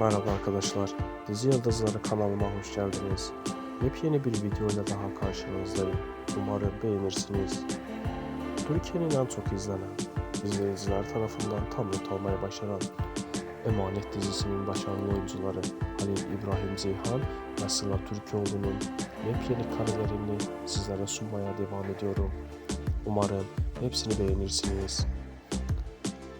Merhaba arkadaşlar, Dizi Yıldızları kanalıma hoş geldiniz. Yepyeni bir videoyla daha karşınızdayım. Umarım beğenirsiniz. Türkiye'nin en çok izlenen, izleyiciler tarafından tam not almaya başaran Emanet dizisinin başarılı oyuncuları Halil İbrahim Ceyhan ve Sıla Türkoğlu'nun yepyeni karelerini sizlere sunmaya devam ediyorum. Umarım hepsini beğenirsiniz.